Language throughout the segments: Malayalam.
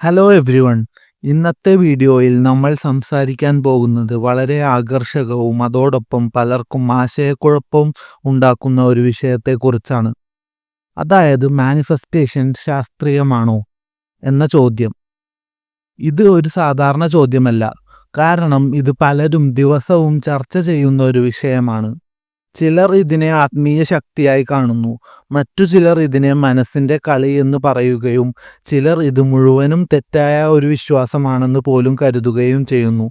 ഹലോ എവ്രിവൺ ഇന്നത്തെ വീഡിയോയിൽ നമ്മൾ സംസാരിക്കാൻ പോകുന്നത് വളരെ ആകർഷകവും അതോടൊപ്പം പലർക്കും ആശയക്കുഴപ്പം ഉണ്ടാക്കുന്ന ഒരു വിഷയത്തെക്കുറിച്ചാണ്. അതായത് മാനിഫെസ്റ്റേഷൻ ശാസ്ത്രീയമാണോ എന്ന ചോദ്യം. ഇത് ഒരു സാധാരണ ചോദ്യമല്ല. കാരണം ഇത് പലരും ദിവസവും ചർച്ച ചെയ്യുന്ന ഒരു വിഷയമാണ്. ചിലർ ഇതിനെ ആത്മീയ ശക്തിയായി കാണുന്നു. മറ്റു ചിലർ ഇതിനെ മനസ്സിന്റെ കളി എന്ന് പറയുകയും ചിലർ ഇത് മുഴുവനും തെറ്റായ ഒരു വിശ്വാസമാണെന്ന് പോലും കരുതുകയും ചെയ്യുന്നു.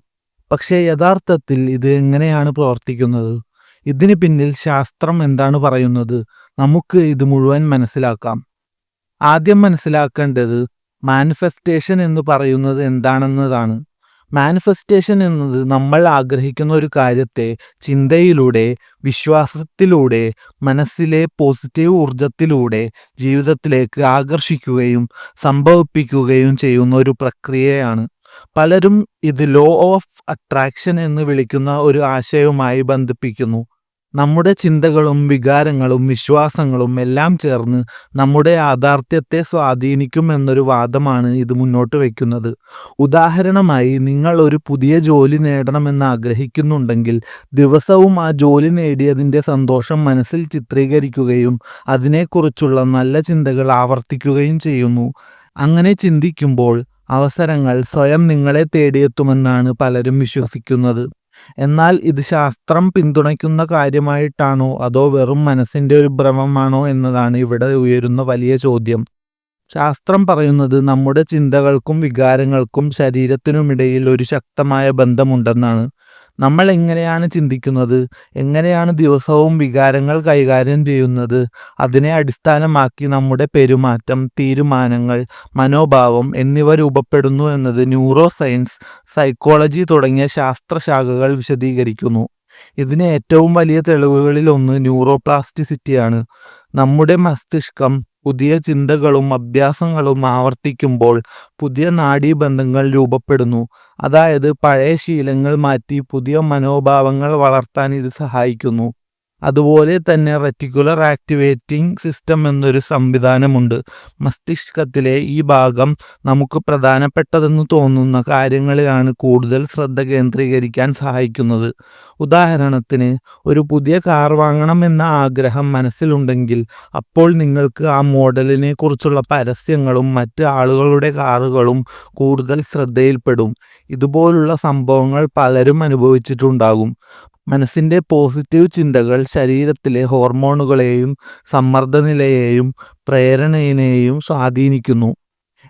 പക്ഷേ യഥാർത്ഥത്തിൽ ഇത് എങ്ങനെയാണ് പ്രവർത്തിക്കുന്നത്? ഇതിന് പിന്നിൽ ശാസ്ത്രം എന്താണ് പറയുന്നത്? നമുക്ക് ഇത് മുഴുവൻ മനസ്സിലാക്കാം. ആദ്യം മനസ്സിലാക്കേണ്ടത് മാനിഫെസ്റ്റേഷൻ എന്ന് പറയുന്നത് എന്താണെന്നതാണ്. മാനിഫെസ്റ്റേഷൻ എന്നത് നമ്മൾ ആഗ്രഹിക്കുന്ന ഒരു കാര്യത്തെ ചിന്തയിലൂടെ വിശ്വാസത്തിലൂടെ മനസ്സിലെ പോസിറ്റീവ് ഊർജത്തിലൂടെ ജീവിതത്തിലേക്ക് ആകർഷിക്കുകയും സംഭവിപ്പിക്കുകയും ചെയ്യുന്ന ഒരു പ്രക്രിയയാണ്. പലരും ഇത് ലോ ഓഫ് അട്രാക്ഷൻ എന്ന് വിളിക്കുന്ന ഒരു ആശയവുമായി ബന്ധിപ്പിക്കുന്നു. നമ്മുടെ ചിന്തകളും വികാരങ്ങളും വിശ്വാസങ്ങളും എല്ലാം ചേർന്ന് നമ്മുടെ യാഥാർത്ഥ്യത്തെ സ്വാധീനിക്കും എന്നൊരു വാദമാണ് ഇത് മുന്നോട്ട് വയ്ക്കുന്നത്. ഉദാഹരണമായി നിങ്ങൾ ഒരു പുതിയ ജോലി നേടണമെന്ന് ആഗ്രഹിക്കുന്നുണ്ടെങ്കിൽ ദിവസവും ആ ജോലി നേടിയതിന്റെ സന്തോഷം മനസ്സിൽ ചിത്രീകരിക്കുകയും അതിനെക്കുറിച്ചുള്ള നല്ല ചിന്തകൾ ആവർത്തിക്കുകയും ചെയ്യുന്നു. അങ്ങനെ ചിന്തിക്കുമ്പോൾ അവസരങ്ങൾ സ്വയം നിങ്ങളെ തേടിയെത്തുമെന്നാണ് പലരും വിശ്വസിക്കുന്നത്. എന്നാൽ ഇത് ശാസ്ത്രം പിന്തുണയ്ക്കുന്ന കാര്യമായിട്ടാണോ അതോ വെറും മനസ്സിന്റെ ഒരു ഭ്രമമാണോ എന്നതാണ് ഇവിടെ ഉയരുന്ന വലിയ ചോദ്യം. ശാസ്ത്രം പറയുന്നത് നമ്മുടെ ചിന്തകൾക്കും വികാരങ്ങൾക്കും ശരീരത്തിനുമിടയിൽ ഒരു ശക്തമായ ബന്ധമുണ്ടെന്നാണ്. നമ്മൾ എങ്ങനെയാണ് ചിന്തിക്കുന്നത്? എങ്ങനെയാണ് ദിവസവും വികാരങ്ങൾ കൈകാര്യം ചെയ്യുന്നത്? അതിനെ അടിസ്ഥാനമാക്കി നമ്മുടെ പെരുമാറ്റം തീരുമാനങ്ങൾ മനോഭാവം എന്നിവ രൂപപ്പെടുന്നു എന്നത് ന്യൂറോ സയൻസ് സൈക്കോളജി തുടങ്ങിയ ശാസ്ത്രശാഖകൾ വിശദീകരിക്കുന്നു. ഇതിന് ഏറ്റവും വലിയ തെളിവുകളിൽ ഒന്ന് ന്യൂറോപ്ലാസ്റ്റിസിറ്റിയാണ്. നമ്മുടെ മസ്തിഷ്കം പുതിയ ചിന്തകളും അഭ്യാസങ്ങളും ആവർത്തിക്കുമ്പോൾ പുതിയ നാഡീബന്ധങ്ങൾ രൂപപ്പെടുന്നു. അതായത് പഴയ ശീലങ്ങൾ മാറ്റി പുതിയ മനോഭാവങ്ങൾ വളർത്താൻ ഇത് സഹായിക്കുന്നു. അതുപോലെ തന്നെ റെറ്റിക്കുലർ ആക്ടിവേറ്റിംഗ് സിസ്റ്റം എന്നൊരു സംവിധാനമുണ്ട്. മസ്തിഷ്കത്തിലെ ഈ ഭാഗം നമുക്ക് പ്രധാനപ്പെട്ടതെന്ന് തോന്നുന്ന കാര്യങ്ങളിലാണ് കൂടുതൽ ശ്രദ്ധ കേന്ദ്രീകരിക്കാൻ സഹായിക്കുന്നത്. ഉദാഹരണത്തിന് ഒരു പുതിയ കാർ വാങ്ങണം എന്ന ആഗ്രഹം മനസ്സിലുണ്ടെങ്കിൽ അപ്പോൾ നിങ്ങൾക്ക് ആ മോഡലിനെ കുറിച്ചുള്ള പരസ്യങ്ങളും മറ്റ് ആളുകളുടെ കാറുകളും കൂടുതൽ ശ്രദ്ധയിൽപ്പെടും. ഇതുപോലുള്ള സംഭവങ്ങൾ പലരും അനുഭവിച്ചിട്ടുണ്ടാകും. മനസ്സിന്റെ പോസിറ്റീവ് ചിന്തകൾ ശരീരത്തിലെ ഹോർമോണുകളെയും സമ്മർദ്ദനിലയെയും പ്രേരണയെയും സ്വാധീനിക്കുന്നു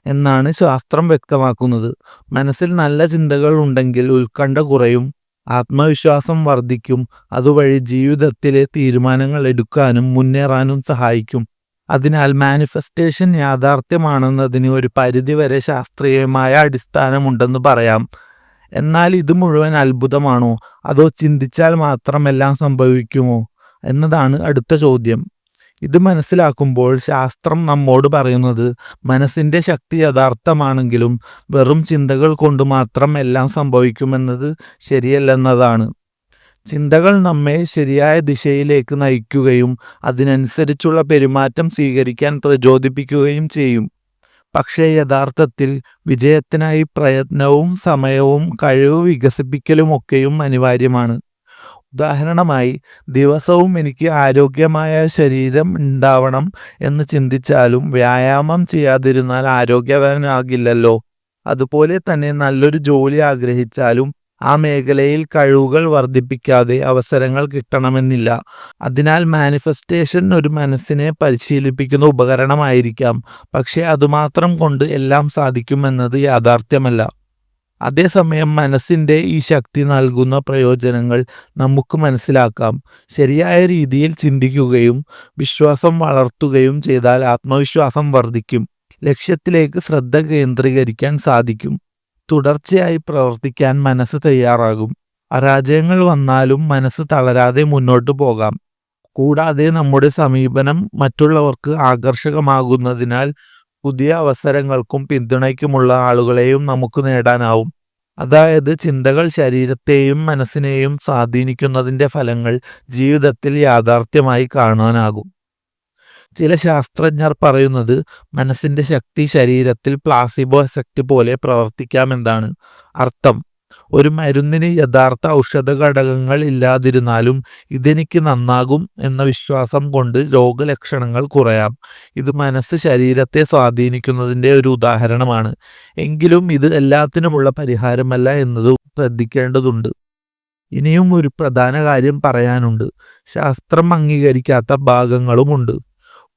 എന്നാണ് ശാസ്ത്രം വ്യക്തമാക്കുന്നത്. മനസ്സിൽ നല്ല ചിന്തകൾ ഉണ്ടെങ്കിൽ ഉത്കണ്ഠ കുറയും ആത്മവിശ്വാസം വർദ്ധിക്കും അതുവഴി ജീവിതത്തിലെ തീരുമാനങ്ങൾ എടുക്കാനും മുന്നേറാനും സഹായിക്കും. അതിനാൽ മാനിഫെസ്റ്റേഷൻ യാഥാർത്ഥ്യമാണെന്നതിന് ഒരു പരിധിവരെ ശാസ്ത്രീയമായ അടിസ്ഥാനമുണ്ടെന്ന് പറയാം. എന്നാൽ ഇത് മുഴുവൻ അത്ഭുതമാണോ? അതോ ചിന്തിച്ചാൽ മാത്രം എല്ലാം സംഭവിക്കുമോ? എന്നതാണ് അടുത്ത ചോദ്യം. ഇത് മനസ്സിലാക്കുമ്പോൾ ശാസ്ത്രം നമ്മോട് പറയുന്നത് മനസ്സിന്റെ ശക്തി യഥാർത്ഥമാണെങ്കിലും വെറും ചിന്തകൾ കൊണ്ട് മാത്രം എല്ലാം സംഭവിക്കുമെന്നത് ശരിയല്ലെന്നതാണ്. ചിന്തകൾ നമ്മെ ശരിയായ ദിശയിലേക്ക് നയിക്കുകയും അതിനനുസരിച്ചുള്ള പെരുമാറ്റം സ്വീകരിക്കാൻ പ്രചോദിപ്പിക്കുകയും ചെയ്യും. പക്ഷേ യഥാർത്ഥത്തിൽ വിജയത്തിനായി പ്രയത്നവും സമയവും കഴിവ് വികസിപ്പിക്കലുമൊക്കെയും അനിവാര്യമാണ്. ഉദാഹരണമായി ദിവസവും എനിക്ക് ആരോഗ്യമായ ശരീരം ഉണ്ടാവണം എന്ന് ചിന്തിച്ചാലും വ്യായാമം ചെയ്യാതിരുന്നാൽ ആരോഗ്യവാനാകില്ലല്ലോ. അതുപോലെ തന്നെ നല്ലൊരു ജോലി ആഗ്രഹിച്ചാലും ആ മേഖലയിൽ കഴിവുകൾ വർദ്ധിപ്പിക്കാതെ അവസരങ്ങൾ കിട്ടണമെന്നില്ല. അതിനാൽ മാനിഫെസ്റ്റേഷൻ ഒരു മനസ്സിനെ പരിശീലിപ്പിക്കുന്ന ഉപകരണമായിരിക്കാം. പക്ഷേ അതുമാത്രം കൊണ്ട് എല്ലാം സാധിക്കുമെന്നത് യാഥാർത്ഥ്യമല്ല. അതേസമയം മനസ്സിന്റെ ഈ ശക്തി നൽകുന്ന പ്രയോജനങ്ങൾ നമുക്ക് മനസ്സിലാക്കാം. ശരിയായ രീതിയിൽ ചിന്തിക്കുകയും വിശ്വാസം വളർത്തുകയും ചെയ്താൽ ആത്മവിശ്വാസം വർദ്ധിക്കും. ലക്ഷ്യത്തിലേക്ക് ശ്രദ്ധ കേന്ദ്രീകരിക്കാൻ സാധിക്കും. തുടർച്ചയായി പ്രവർത്തിക്കാൻ മനസ്സ് തയ്യാറാകും. അരാജയങ്ങൾ വന്നാലും മനസ്സ് തളരാതെ മുന്നോട്ട് പോകാം. കൂടാതെ നമ്മുടെ സമീപനം മറ്റുള്ളവർക്ക് ആകർഷകമാകുന്നതിനാൽ പുതിയ അവസരങ്ങൾക്കും പിന്തുണയ്ക്കുമുള്ള ആളുകളെയും നമുക്ക് നേടാനാവും. അതായത് ചിന്തകൾ ശരീരത്തെയും മനസ്സിനെയും സ്വാധീനിക്കുന്നതിന്റെ ഫലങ്ങൾ ജീവിതത്തിൽ യാഥാർത്ഥ്യമായി കാണാനാകും. ചില ശാസ്ത്രജ്ഞർ പറയുന്നത് മനസ്സിന്റെ ശക്തി ശരീരത്തിൽ പ്ലാസിബോ എഫക്റ്റ് പോലെ പ്രവർത്തിക്കാമെന്നാണ് അർത്ഥം. ഒരു മരുന്നിന് യഥാർത്ഥ ഔഷധ ഘടകങ്ങൾ ഇല്ലാതിരുന്നാലും ഇതെനിക്ക് നന്നാകും എന്ന വിശ്വാസം കൊണ്ട് രോഗലക്ഷണങ്ങൾ കുറയാം. ഇത് മനസ്സ് ശരീരത്തെ സ്വാധീനിക്കുന്നതിന്റെ ഒരു ഉദാഹരണമാണ്. എങ്കിലും ഇത് എല്ലാത്തിനുമുള്ള പരിഹാരമല്ല എന്നത് ശ്രദ്ധിക്കേണ്ടതുണ്ട്. ഇനിയും ഒരു പ്രധാന കാര്യം പറയാനുണ്ട്. ശാസ്ത്രം അംഗീകരിക്കാത്ത ഭാഗങ്ങളുമുണ്ട്.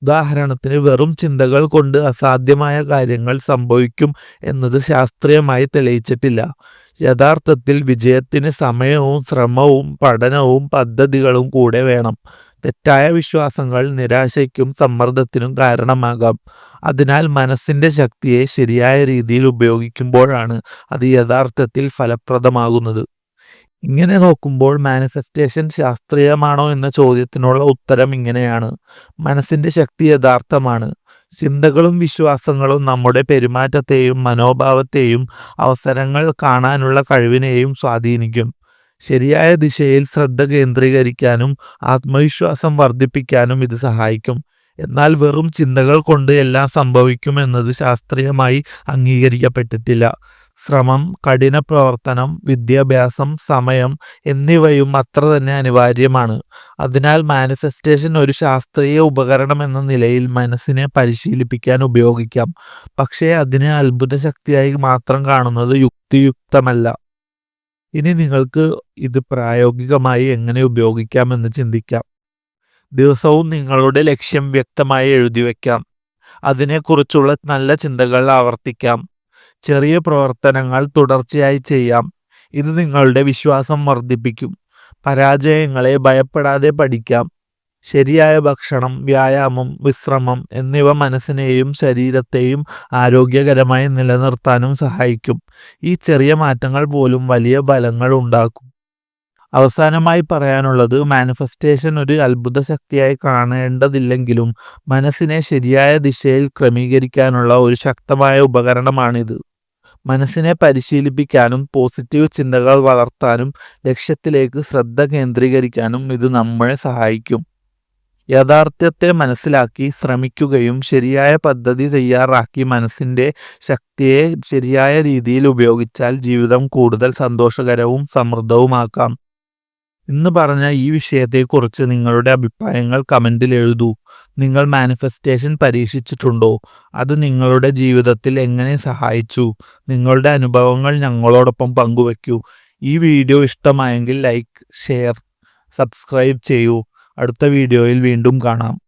ഉദാഹരണത്തിന് വെറും ചിന്തകൾ കൊണ്ട് അസാധ്യമായ കാര്യങ്ങൾ സംഭവിക്കും എന്നത് ശാസ്ത്രീയമായി തെളിയിച്ചിട്ടില്ല. യഥാർത്ഥത്തിൽ വിജയത്തിന് സമയവും ശ്രമവും പഠനവും പദ്ധതികളും കൂടെ വേണം. തെറ്റായ വിശ്വാസങ്ങൾ നിരാശയ്ക്കും സമ്മർദ്ദത്തിനും കാരണമാകാം. അതിനാൽ മനസ്സിന്റെ ശക്തിയെ ശരിയായ രീതിയിൽ ഉപയോഗിക്കുമ്പോഴാണ് അത് യഥാർത്ഥത്തിൽ ഫലപ്രദമാകുന്നത്. ഇങ്ങനെ നോക്കുമ്പോൾ മാനിഫെസ്റ്റേഷൻ ശാസ്ത്രീയമാണോ എന്ന ചോദ്യത്തിനുള്ള ഉത്തരം ഇങ്ങനെയാണ്. മനസ്സിന്റെ ശക്തി യഥാർത്ഥമാണ്. ചിന്തകളും വിശ്വാസങ്ങളും നമ്മുടെ പെരുമാറ്റത്തെയും മനോഭാവത്തെയും അവസരങ്ങൾ കാണാനുള്ള കഴിവിനെയും സ്വാധീനിക്കും. ശരിയായ ദിശയിൽ ശ്രദ്ധ കേന്ദ്രീകരിക്കാനും ആത്മവിശ്വാസം വർദ്ധിപ്പിക്കാനും ഇത് സഹായിക്കും. എന്നാൽ വെറും ചിന്തകൾ കൊണ്ട് എല്ലാം സംഭവിക്കുമെന്നത് ശാസ്ത്രീയമായി അംഗീകരിക്കപ്പെട്ടിട്ടില്ല. ശ്രമം കഠിന പ്രവർത്തനം വിദ്യാഭ്യാസം സമയം എന്നിവയും അത്ര തന്നെ അനിവാര്യമാണ്. അതിനാൽ മാനിഫെസ്റ്റേഷൻ ഒരു ശാസ്ത്രീയ ഉപകരണം എന്ന നിലയിൽ മനസ്സിനെ പരിശീലിപ്പിക്കാൻ ഉപയോഗിക്കാം. പക്ഷേ അതിനെ അത്ഭുത ശക്തിയായി മാത്രം കാണുന്നത് യുക്തിയുക്തമല്ല. ഇനി നിങ്ങൾക്ക് ഇത് പ്രായോഗികമായി എങ്ങനെ ഉപയോഗിക്കാമെന്ന് ചിന്തിക്കാം. ദിവസവും നിങ്ങളുടെ ലക്ഷ്യം വ്യക്തമായി എഴുതി വയ്ക്കാം. അതിനെക്കുറിച്ചുള്ള നല്ല ചിന്തകൾ ആവർത്തിക്കാം. ചെറിയ പ്രവർത്തനങ്ങൾ തുടർച്ചയായി ചെയ്യാം. ഇത് നിങ്ങളുടെ വിശ്വാസം വർദ്ധിപ്പിക്കും. പരാജയങ്ങളെ ഭയപ്പെടാതെ പഠിക്കാം. ശരിയായ ഭക്ഷണം വ്യായാമം വിശ്രമം എന്നിവ മനസ്സിനെയും ശരീരത്തെയും ആരോഗ്യകരമായി നിലനിർത്താനും സഹായിക്കും. ഈ ചെറിയ മാറ്റങ്ങൾ പോലും വലിയ ഫലങ്ങൾ ഉണ്ടാക്കും. അവസാനമായി പറയാനുള്ളത് മാനിഫെസ്റ്റേഷൻ ഒരു അത്ഭുത ശക്തിയായി കാണേണ്ടതില്ലെങ്കിലും മനസ്സിനെ ശരിയായ ദിശയിൽ ക്രമീകരിക്കാനുള്ള ഒരു ശക്തമായ ഉപകരണമാണിത്. മനസ്സിനെ പരിശീലിപ്പിക്കാനും പോസിറ്റീവ് ചിന്തകൾ വളർത്താനും ലക്ഷ്യത്തിലേക്ക് ശ്രദ്ധ കേന്ദ്രീകരിക്കാനും ഇത് നമ്മളെ സഹായിക്കും. യാഥാർത്ഥ്യത്തെ മനസ്സിലാക്കി ശ്രമിക്കുകയും ശരിയായ പദ്ധതി തയ്യാറാക്കി മനസ്സിന്റെ ശക്തിയെ ശരിയായ രീതിയിൽ ഉപയോഗിച്ചാൽ ജീവിതം കൂടുതൽ സന്തോഷകരവും സമൃദ്ധവുമാക്കാം. ഇന്ന് പറഞ്ഞ ഈ വിഷയത്തെക്കുറിച്ച് നിങ്ങളുടെ അഭിപ്രായങ്ങൾ കമന്റിൽ എഴുതൂ. നിങ്ങൾ മാനിഫെസ്റ്റേഷൻ പരീക്ഷിച്ചിട്ടുണ്ടോ? അത് നിങ്ങളുടെ ജീവിതത്തിൽ എങ്ങനെ സഹായിച്ചു? നിങ്ങളുടെ അനുഭവങ്ങൾ ഞങ്ങളോടൊപ്പം പങ്കുവയ്ക്കൂ. ഈ വീഡിയോ ഇഷ്ടമായെങ്കിൽ ലൈക്ക് ഷെയർ സബ്സ്ക്രൈബ് ചെയ്യൂ. അടുത്ത വീഡിയോയിൽ വീണ്ടും കാണാം.